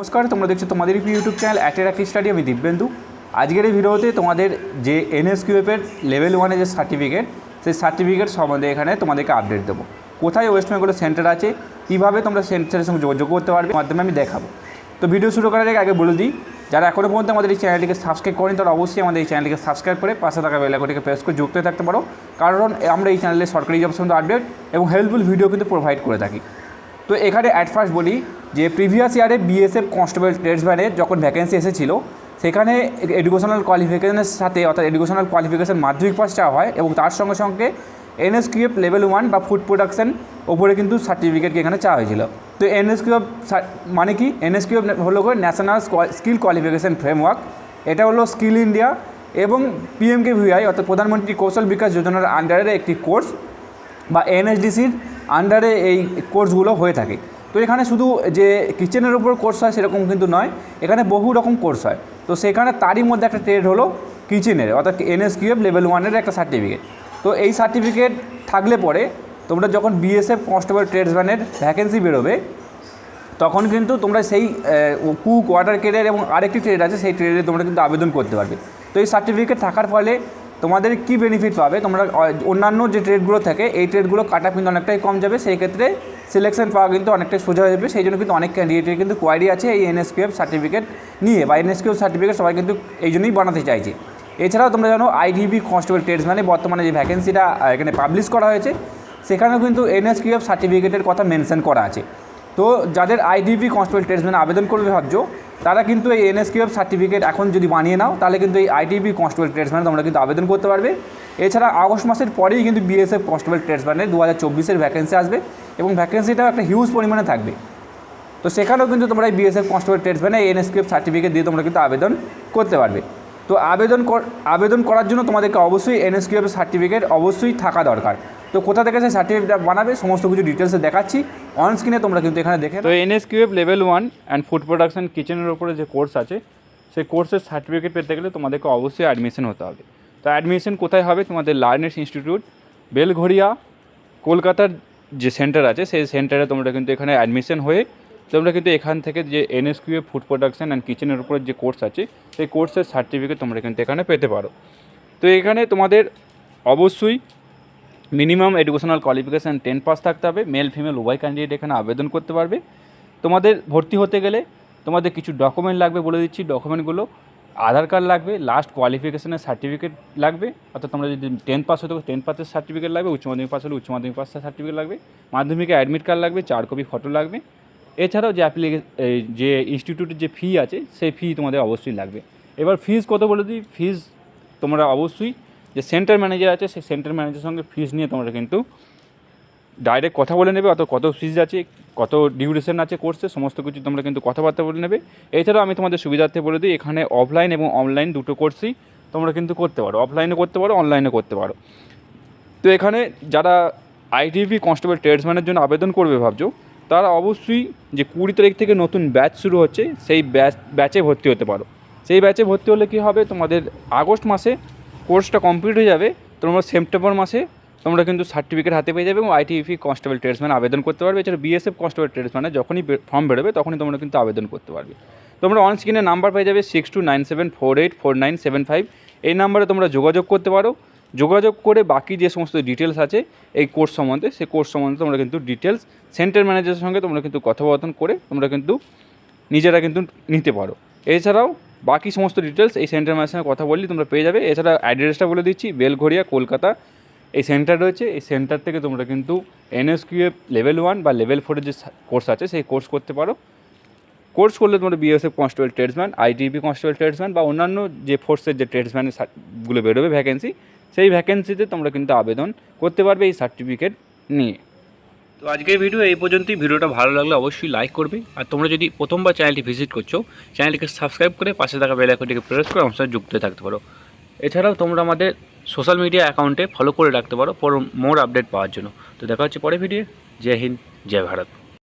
নমস্কার, তোমরা দেখছ তোমাদের ইউটিউব চ্যানেল অ্যাটের একটি স্টাডি আমি দিব্যেন্দু। আজকের এই ভিডিওতে তোমাদের যে এনএসকিউএফের লেভেল ওয়ানের যে সার্টিফিকেট সেই সার্টিফিকেট সম্বন্ধে এখানে তোমাদেরকে আপডেট দেবো। কোথায় ওয়েস্ট বেঙ্গলের সেন্টার আছে, কীভাবে তোমরা সেন্টারের সঙ্গে যোগাযোগ করতে পারবে, মাধ্যমে আমি দেখাবো। তো ভিডিও শুরু করার আগে আগে বলে দিই, যারা এখনও পর্যন্ত আমাদের এই চ্যানেলটিকে সাবস্ক্রাইব করেন, তারা অবশ্যই আমাদের এই চ্যানেলটিকে সাবস্ক্রাইব করে পাশে থাকা বেলাকটিকে প্রেস করে যুক্ত থাকতে পারো। কারণ আমরা এই চ্যানেলে সরকারি জব সম্বন্ধে আপডেট এবং হেল্পফুল ভিডিও কিন্তু প্রোভাইড করে থাকি। তো এখানে অ্যাট ফার্স্ট বলি যে প্রিভিয়াস ইয়ারে বিএসএফ কনস্টেবল ট্রেডসম্যানে যখন ভ্যাকেন্সি এসেছিল, সেখানে এডুকেশনাল কোয়ালিফিকেশনের সাথে অর্থাৎ এডুকেশনাল কোয়ালিফিকেশন মাধ্যমিক পাস চাওয়া হয় এবং তার সঙ্গে সঙ্গে এনএসকিউএফ লেভেল ওয়ান বা ফুড প্রোডাকশন ওপরে কিন্তু সার্টিফিকেটকে এখানে চাওয়া হয়েছিল। তো এনএসকিউএফ মানে কি? এনএসকিউএফ হলো ন্যাশনাল স্কিল কোয়ালিফিকেশন ফ্রেমওয়ার্ক এটা হলো স্কিল ইন্ডিয়া এবং পিএমকে ভিআই অর্থাৎ প্রধানমন্ত্রী কৌশল বিকাশ যোজনার আন্ডারে একটি কোর্স বা এনএসডিসির আন্ডারে এই কোর্সগুলো হয়ে থাকে। তো এখানে শুধু যে কিচেনের উপর কোর্স হয় সেরকম কিন্তু নয়, এখানে বহু রকম কোর্স হয়। তো সেখানে তারই মধ্যে একটা ট্রেড হলো কিচেনের অর্থাৎ এনএসকিউএফ লেভেল ওয়ানের একটা সার্টিফিকেট তো এই সার্টিফিকেট থাকলে পরে তোমরা যখন বিএসএফ কনস্টেবল ট্রেডসম্যানের ভ্যাকেন্সি বেরোবে, তখন কিন্তু তোমরা সেই কুক ওয়াটার কেরিয়ার এবং আরেকটি ট্রেড আছে, সেই ট্রেডে তোমরা কিন্তু আবেদন করতে পারবে। তো এই সার্টিফিকেট থাকার ফলে তোমাদের কি বেনিফিট পাবে? তোমরা অন্যান্য যে ট্রেডগুলো থাকে, এই ট্রেডগুলো কাটা কিন্তু অনেকটাই কম যাবে। সেই ক্ষেত্রে সিলেকশন পাওয়া কিন্তু অনেকটাই সোজা হয়ে যাবে। সেই জন্য কিন্তু অনেক ক্যান্ডিডেটের কিন্তু কোয়ারি আছে এই এনএসকিউএফ সার্টিফিকেট নিয়ে। বা এনএসকিউএফ সার্টিফিকেট সবাই কিন্তু এই জন্যই বানাতে চাইছে। এছাড়াও তোমরা জানো আইডিবি কনস্টেবল ট্রেডসম্যানে বর্তমানে যে ভ্যাকেন্সিটা এখানে পাবলিশ করা হয়েছে, সেখানেও কিন্তু এনএসকিউএফ সার্টিফিকেটের কথা মেনশন করা আছে। তো যাদের আইডিপি কনস্টেবল ট্রেডসম্যান আবেদন করবে ভাবছ, তারা কিন্তু এই এনএসকিউএফ সার্টিফিকেট এখন যদি বানিয়ে নাও, তাহলে কিন্তু এই আইডিপি কনস্টেবল ট্রেডসম্যান তোমরা কিন্তু আবেদন করতে পারবে। এছাড়া আগস্ট মাসের পরেই কিন্তু বিএসএফ কনস্টেবল ট্রেডসম্যানের দু হাজার চব্বিশের ভ্যাকেন্সি আসবে এবং ভ্যাকেন্সিটাও একটা হিউজ পরিমাণে থাকবে। তো সেখানেও কিন্তু তোমরা এই বিএসএফ কনস্টেবল ট্রেডসম্যানে এনএসকিউএফ সার্টিফিকেট দিয়ে তোমরা কিন্তু আবেদন করতে পারবে। তো আবেদন আবেদন করার জন্য তোমাদেরকে অবশ্যই এনএসকিউএফ সার্টিফিকেট অবশ্যই থাকা দরকার। তো কোথা থেকে সেই সার্টিফিকেটটা বানাবে সমস্ত কিছু ডিটেলসে দেখাচ্ছি। অন স্ক্রিনে তোমরা কিন্তু এখানে দেখে তো NSQF level one and food production কিচেনের উপরে যে কোর্স আছে সেই কোর্সের সার্টিফিকেট পেতে গেলে তোমাদেরকে অবশ্যই অ্যাডমিশন হতে হবে। তো অ্যাডমিশন কোথায় হবে? তোমাদের লার্নেস ইনস্টিটিউট বেলঘড়িয়া কলকাতার যে সেন্টার আছে সেই সেন্টারে তোমরা কিন্তু এখানে অ্যাডমিশন হয়ে তোমরা কিন্তু এখান থেকে যে এনএসকিউ ফুড প্রোডাকশন অ্যান্ড কিচেনের উপরে যে কোর্স আছে সেই কোর্সের সার্টিফিকেট তোমরা কিন্তু এখানে পেতে পারো। তো এখানে তোমাদের অবশ্যই minimum educational qualification ten pass থাকতে হবে, মেল, ফিমেল, উভয় ক্যান্ডিডেট এখানে আবেদন করতে পারবে। তোমাদের ভর্তি হতে গেলে তোমাদের কিছু ডকুমেন্ট লাগবে বলে দিচ্ছি। ডকুমেন্টগুলো আধার কার্ড লাগবে লাস্ট কোয়ালিফিকেশনের সার্টিফিকেট লাগবে। অর্থাৎ তোমরা যদি টেন পাস হতে টেন পাসের সার্টিফিকেট লাগবে, উচ্চ মাধ্যমিক পাস হলে উচ্চ মাধ্যমিক পাসের সার্টিফিকেট লাগবে। মাধ্যমিকে অ্যাডমিট কার্ড লাগবে, চার কপি ফটো লাগবে। এছাড়াও যে অ্যাপ্লিকে যে ইনস্টিটিউটের যে ফি আছে, সেই ফি তোমাদের অবশ্যই লাগবে। এবার ফিজ কত বলে দিই? ফিজ তোমরা অবশ্যই যে সেন্টার ম্যানেজার আছে, সেই সেন্টার ম্যানেজারের সঙ্গে ফিজ নিয়ে তোমরা কিন্তু ডাইরেক্ট কথা বলে নেবে অত কত ফিজ আছে, কত ডিউরেশন আছে কোর্সে সমস্ত কিছু তোমরা কিন্তু কথাবার্তা বলে নেবে। এছাড়াও আমি তোমাদের সুবিধার্থে বলে দিই, এখানে অফলাইন এবং অনলাইন দুটো কোর্সই তোমরা কিন্তু করতে পারো। অফলাইনে করতে পারো অনলাইনে করতে পারো। তো এখানে যারা আইটিভি কনস্টেবল ট্রেডসম্যানের জন্য আবেদন করবে ভাবছ, তারা অবশ্যই যে কুড়ি তারিখ থেকে নতুন ব্যাচ শুরু হচ্ছে, সেই ব্যাচ ব্যাচে ভর্তি হতে পারো। সেই ব্যাচে ভর্তি হলে কী হবে? তোমাদের আগস্ট মাসে কোর্সটা কমপ্লিট হয়ে যাবে, তোমরা সেপ্টেম্বর মাসে তোমরা কিন্তু সার্টিফিকেট হাতে পেয়ে যাবে এবং আইটিভি কনস্টেবল ট্রেডসম্যান আবেদন করতে পারবে। এছাড়া বিএসএফ কনস্টেবল ট্রেডসম্যানে যখনই ফর্ম বেরোবে, তখনই তোমরা কিন্তু আবেদন করতে পারবে। তোমরা অন স্ক্রিনে নাম্বার পেয়ে যাবে six two nine seven four eight four nine seven five এই নাম্বারে তোমরা যোগাযোগ করতে পারো। যোগাযোগ করে বাকি যে সমস্ত ডিটেলস আছে, এই কোর্স সম্বন্ধে সেই কোর্স সম্বন্ধে তোমরা কিন্তু ডিটেলস সেন্টার ম্যানেজারের সঙ্গে তোমরা কিন্তু কথোপকথন করে তোমরা কিন্তু নিজেরা কিন্তু নিতে পারো। এছাড়াও বাকি সমস্ত ডিটেলস এই সেন্টার সঙ্গে কথা বললে তোমরা পেয়ে যাবে। এছাড়া অ্যাড্রেসটা বলে দিচ্ছি, বেলঘড়িয়া, কলকাতা। এই সেন্টার রয়েছে, এই সেন্টার থেকে তোমরা কিন্তু এনএসকিউএফ লেভেল ওয়ান বা লেভেল ফোরের যে কোর্স আছে, সেই কোর্স করতে পারো। কোর্স করলে তোমরা BSF constable tradesman ITBP constable tradesman বা অন্যান্য যে ফোর্সের যে ট্রেডসম্যানেরগুলো বেরোবে ভ্যাকেন্সি সেই ভ্যাকেন্সিতে তোমরা কিন্তু আবেদন করতে পারবে এই সার্টিফিকেট নিয়ে। তো আজকের ভিডিও এই পর্যন্তই। ভিডিওটা ভালো লাগলে অবশ্যই লাইক করবে। আর তোমরা যদি প্রথমবার চ্যানেলটি ভিজিট করছ চ্যানেলটিকে সাবস্ক্রাইব করে পাশে থাকা বেল আইকনটিকে প্রেস করে আমার সাথে যুক্ত থাকতে পারো। এছাড়াও তোমরা আমাদের সোশ্যাল মিডিয়া অ্যাকাউন্টে ফলো করে রাখতে পারো পর মোর আপডেট পাওয়ার জন্য। তো দেখা হচ্ছে পরে ভিডিও জয় হিন্দ, জয় ভারত।